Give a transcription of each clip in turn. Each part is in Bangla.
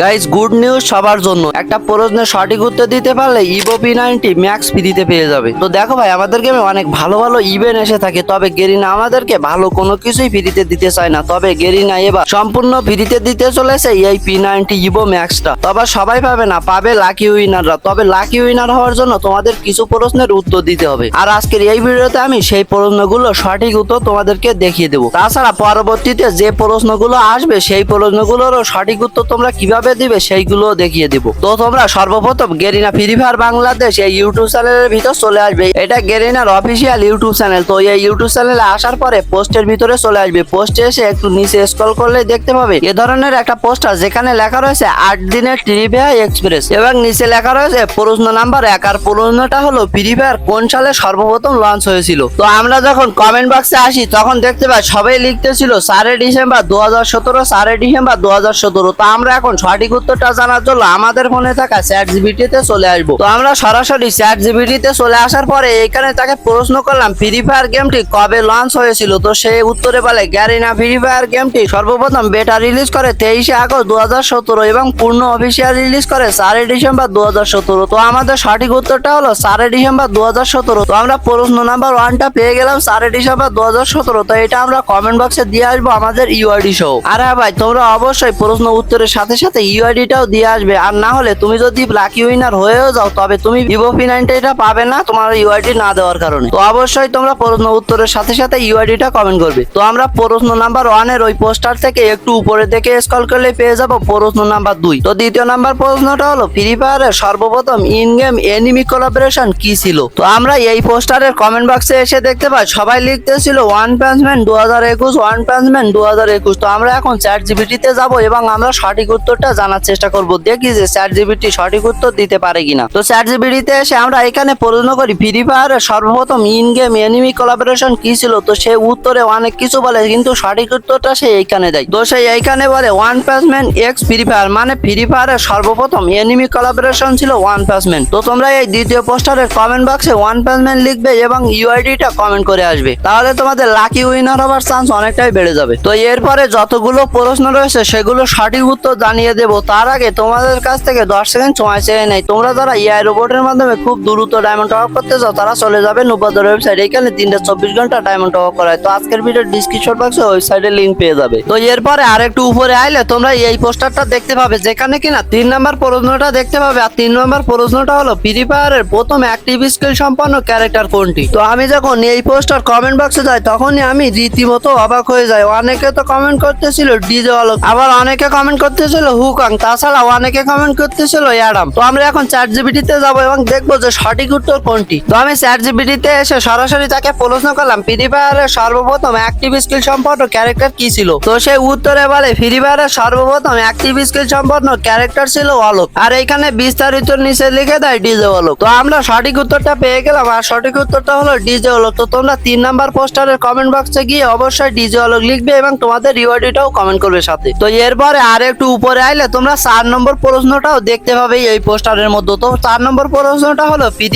গাইস গুড নিউজ সবার জন্য। একটা প্রশ্নের সঠিক উত্তর দিতে পারলে ইভো পি নাইনটি ম্যাক্স ফ্রিতে পেয়ে যাবে। তো দেখো ভাই, আমাদের গেমে অনেক ভালো ভালো ইভেন্ট এসে থাকে, তবে গেরিনা আমাদেরকে ভালো কোনো কিছুই ফ্রিতে দিতে চায় না। তবে গেরিনা এবার সম্পূর্ণ ফ্রিতে দিতে চলেছে এই পি নাইনটি ইভো ম্যাক্সটা তবে সবাই পাবে না, পাবে লাকি উইনাররা তবে লাকি উইনার হওয়ার জন্য তোমাদের কিছু প্রশ্নের উত্তর দিতে হবে। আর আজকের এই ভিডিওতে আমি সেই প্রশ্নগুলো, সঠিক উত্তর তোমাদেরকে দেখিয়ে দেবো। তাছাড়া পরবর্তীতে যে প্রশ্নগুলো আসবে, সেই প্রশ্নগুলোরও সঠিক উত্তর তোমরা কীভাবে দিবে সেইগুলো দেখিয়ে দেবো। তো তোমরা সর্বপ্রথম গেরিনা ফ্রি ফায়ার বাংলাদেশ এই ইউটিউব চ্যানেলের ভিতর চলে আসবে। এটা গেরিনার অফিসিয়াল ইউটিউব চ্যানেল তো এই ইউটিউব চ্যানেলে আসার পরে পোস্টের ভিতরে চলে আসবে। পোস্টে এসে একটু নিচে স্ক্রল করলে দেখতে পাবে, এ ধরনের একটা পোস্টার যেখানে লেখা রয়েছে, আট দিনের ট্রিভিয়া এক্সপ্রেস এবং নিচে লেখা রয়েছে, প্রশ্ন নাম্বার এক আর প্রশ্নটা হলো ফ্রি ফায়ার কোন সালে সর্বপ্রথম লঞ্চ হয়েছিল? তো আমরা যখন কমেন্ট বক্সে আসি, তখন দেখতে পাই, সবাই লিখতেছিল চারে ডিসেম্বর দু হাজার সতেরো চারে ডিসেম্বর দু হাজার সতেরো তো আমরা এখন সঠিক উত্তরটা জানার জন্য আমাদের ফোনে থাকা চ্যাট জিবিটিতে চলে আসব। তো আমরা সরাসরি চ্যাট জিবিটিতে চলে আসার পরে এখানে তাকে প্রশ্ন করলাম ফ্রি ফায়ার গেমটি কবে লঞ্চ হয়েছিল? তো সে উত্তরে বলে গ্যারিনা ফ্রি ফায়ার গেমটি সর্বপ্রথম বেটা রিলিজ করে তেইশে আগস্ট দু হাজার সতেরো এবং পূর্ণ অফিসিয়াল রিলিজ করে চারই ডিসেম্বর দু হাজার সতেরো। তো আমাদের সঠিক উত্তরটা হলো চারই ডিসেম্বর দু হাজার সতেরো। তো আমরা প্রশ্ন নাম্বার ওয়ানটা পেয়ে গেলাম চারই ডিসেম্বর দু হাজার সতেরো। তো এটা আমরা কমেন্ট বক্সে দিয়ে আসব আমাদের ইউআইডি সহ আর হ্যাঁ ভাই, তোমরা অবশ্যই প্রশ্ন উত্তরের সাথে সাথে ইউআইডিটাও দিয়ে আসবে। আর না হলে তুমি যদি লাকি উইনার হয়েও যাও, তবে তুমি ভিভো পি এটা পাবে না তোমার ইউআইডি না দেওয়ার কারণে। তো অবশ্যই তোমরা প্রশ্ন উত্তরের সাথে সাথে ইউআইডিটা কমেন্ট করবে। তো আমরা প্রশ্ন নাম্বার ওয়ানের ওই পোস্টার থেকে একটু উপরে থেকে স্ক্রল করলে পেয়ে যাব প্রশ্ন নাম্বার দুই। তো দ্বিতীয় নাম্বার প্রশ্নটা হলো ফ্রি ফায়ারের সর্বপ্রথম ইন গেম এনিমি কোলাবোরেশন কি ছিল? তো আমরা এই পোস্টারের কমেন্ট বক্সে এসে দেখতে পাই, সবাই লিখতেছিল ওয়ান প্যান্সম্যান দু হাজার একুশ ওয়ান প্যান্সম্যান দু হাজার একুশ। তো আমরা এখন চ্যাট জিবিটিতে যাব এবং আমরা সঠিক উত্তরটা জানার চেষ্টা করব। দেখি যে চ্যাট জিবিটি সঠিক উত্তর দিতে পারে কিনা। তো চ্যাট জিবিটিতে এসে আমরা এখানে প্রশ্ন করি ফ্রি ফায়ারের সর্বপ্রথম ইন গেম এনিমি কোলাবোরেশন কি ছিল? তো সে উত্তরে অনেক কিছু বলে, কিন্তু সঠিক উত্তরটা সে এইখানে দেয়। তো সে এইখানে বলে one punch man X Free Fire মানে ফ্রি ফায়ারের সর্বপ্রথম এনিমি কোলাবোরেশন ছিল ওয়ান প্যাসম্যান তো তোমরা এই দ্বিতীয় পোস্টারের কমেন্ট বক্সে ওয়ান প্যাসম্যান লিখবে এবং ইউআইডিটা কমেন্ট করে আসবে। তাহলে তোমাদের লাকি উইনার হওয়ার চান্স অনেকটাই বেড়ে যাবে। তো এরপরে যতগুলো প্রশ্ন রয়েছে, সেগুলো সঠিক উত্তর জানিয়ে দেবো। তার আগে তোমাদের কাছ থেকে দশ সেকেন্ড সময় চেয়ে নেই। তোমরা যারা ইআই রোবটের মাধ্যমে খুব দ্রুত ডায়মন্ড টপ করতে চাও, তারা চলে যাবে নুপাদের ওয়েবসাইট এখানে তিনটা চব্বিশ ঘণ্টা ডায়মন্ড টপ করায়। তো আজকের ভিডিও ডিসক্রিপশন বক্সে ওয়েবসাইটের লিঙ্ক পেয়ে যাবে। তো এরপরে আরেকটু উপরে আইলে তোমরা এই পোস্টারটা দেখতে পাবে, যেখানে কিনা তিন নম্বর প্রশ্নটা দেখতে পাবে। আর তিন নম্বর প্রশ্নটা হলো ফ্রি ফায়ারের প্রথম অ্যাক্টিভ স্কিল সম্পন্ন ক্যারেক্টার কোনটি? তো আমি যখন এই পোস্টার কমেন্ট বক্সে যাই, তখনই আমি রীতিমতো অবাক হয়ে যাই। অনেকে তো কমেন্ট করতেছিল ডিজে আলোক আবার অনেকে কমেন্ট করতেছিল হুকাং তাছাড়া অনেকে কমেন্ট করতেছিল অ্যাডাম তো আমরা এখন চ্যাট জিবিটিতে যাব এবং দেখব যে সঠিক উত্তর কোনটি? তো আমি চ্যাট জিবিটিতে এসে সরাসরি তাকে প্রশ্ন করলাম, ফ্রি ফায়ারের সর্বপ্রথম অ্যাক্টিভ স্কিল সম্পন্ন ক্যারেক্টার কি ছিল? তো সে উত্তরে বলে, ফ্রি ফায়ারের সর্বপ্রথম অ্যাক্টিভ স্কিল সম্পন্ন ক্যারেক্টার ছিল অলোক আর এখানে বিস্তারিত নিচে লিখে দেয় ডিজে অলোক তো আমরা সঠিক উত্তরটা পেয়ে গেলাম, আর সঠিক উত্তরটা হলো ডিজে অলোক তো তোমরা তিন নাম্বার পোস্টারের কমেন্ট বক্সে গিয়ে অবশ্যই ডিজে অলোক লিখবে এবং তোমাদের রিওয়ার্ডিটাও কমেন্ট করবে সাথে। তো এরপরে আর একটু উপরে আইলে তোমরা চার নম্বর প্রশ্নটাও দেখতে পাবে এই পোস্টারের মধ্যে। তো চার নম্বর প্রশ্নটা হলো ফ্রি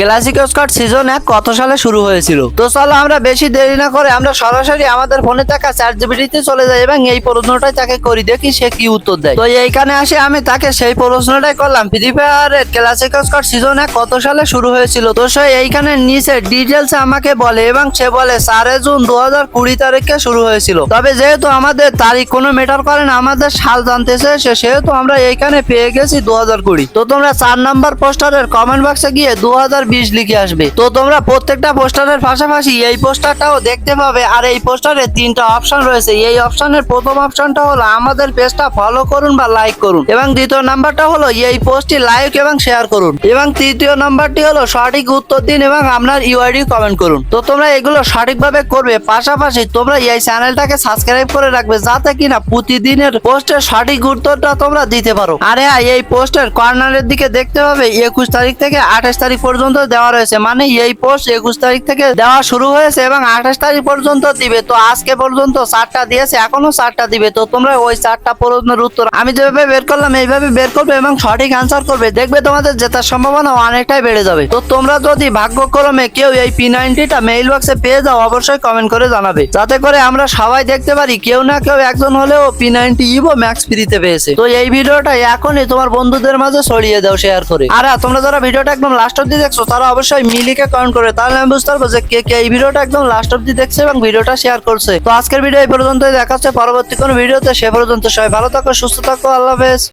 ক্লাসিক স্কট সিজন এক কত সালে শুরু হয়েছিল? তো চলো আমরা বেশি দেরি না করে আমরা সরাসরি আমাদের ফোনে থাকা চার জিবিটিতে চলে যাই এবং এই প্রশ্নটাই তাকে করি, দেখি সে কি উত্তর দেয়। তো এইখানে আসে আমি তাকে, সেই প্রশ্নটাই করলাম ফ্রি ফায়ারের ক্লাসিক স্কট সিজন এক কত সালে শুরু হয়েছিল? তো সে এইখানে নিচে ডিটেলস আমাকে বলে এবং সে বলে চারে জুন দু হাজার কুড়ি তারিখে শুরু হয়েছিল। তবে যেহেতু আমাদের তারিখ কোনো মেটার করে না, আমাদের সাল জানতে চেয়েছে সেহেতু আমরা এইখানে পেয়ে গেছি দু হাজার কুড়ি। তো তোমরা চার নাম্বার পোস্টারের কমেন্ট বক্সে গিয়ে দু হাজার বিশ লিখে আসবে। তো তোমরা প্রত্যেকটা পোস্টারের পাশাপাশি এই পোস্টারটাও দেখতে পাবে। আর এই পোস্টারে তিনটা অপশন রয়েছে। এই অপশনের প্রথম অপশনটা হলো আমাদের পেজটা ফলো করুন বা লাইক করুন। এবং দ্বিতীয় নাম্বারটা হলো এই পোস্টটি লাইক এবং শেয়ার করুন। এবং তৃতীয় নাম্বারটি হলো সঠিক উত্তর দিন এবং আপনার ইউআইডি কমেন্ট করুন। তো তোমরা এগুলো সঠিকভাবে করবে। পাশাপাশি তোমরা এই চ্যানেলটাকে সাবস্ক্রাইব করে রাখবে যাতে কিনা প্রতিদিনের পোস্টের সঠিক উত্তরটা তোমরা দিতে পারো। আরে হ্যাঁ এই পোস্টের কর্নারের দিকে দেখতে পাবে একুশ তারিখ থেকে আঠাশ তারিখ পর্যন্ত দেওয়া রয়েছে। মানে এই পোস্ট একুশ তারিখ থেকে দেওয়া শুরু হয়েছে এবং আঠাশ তারিখ পর্যন্ত দিবে। তো আজকে পর্যন্ত চারটা দিয়েছে এখনও চারটা দিবে। তো তোমরা ওই চারটা প্রশ্নের উত্তর আমি যেভাবে বের করলাম, এইভাবে বের করবে এবং সঠিক আনসার করবে। দেখবে তোমাদের জেতার সম্ভাবনা অনেকটাই বেড়ে যাবে। তো তোমরা যদি ভাগ্যক্রমে কেউ এই পি নাইনটিটা মেইল বক্সে পেয়ে যাও, অবশ্যই কমেন্ট করে জানাবে। যাতে করে আমরা সবাই দেখতে পারি, কেউ না কেউ একজন হলেও পি নাইনটি ইভো ম্যাক্স ফ্রিতে পেয়েছে। তো এই ভিডিওটা এখনই তোমার বন্ধুদের মাঝে ছড়িয়ে দাও শেয়ার করে। আর হ্যাঁ, তোমরা যারা ভিডিওটা একদম লাস্ট অব্দি দেখছ তারা অবশ্যই মিলিকে কমেন্ট করে তাহলে আমি বুঝতে পারব যে কে কে এই ভিডিওটা একদম লাস্ট অব্দি দেখছে এবং ভিডিওটা শেয়ার করছে। তো আজকের ভিডিও এই পর্যন্ত দেখাচ্ছে পরবর্তী কোনো ভিডিওতে সে পর্যন্ত সবাই ভালো থাকো সুস্থ থাকো আল্লাহ হাফেজ।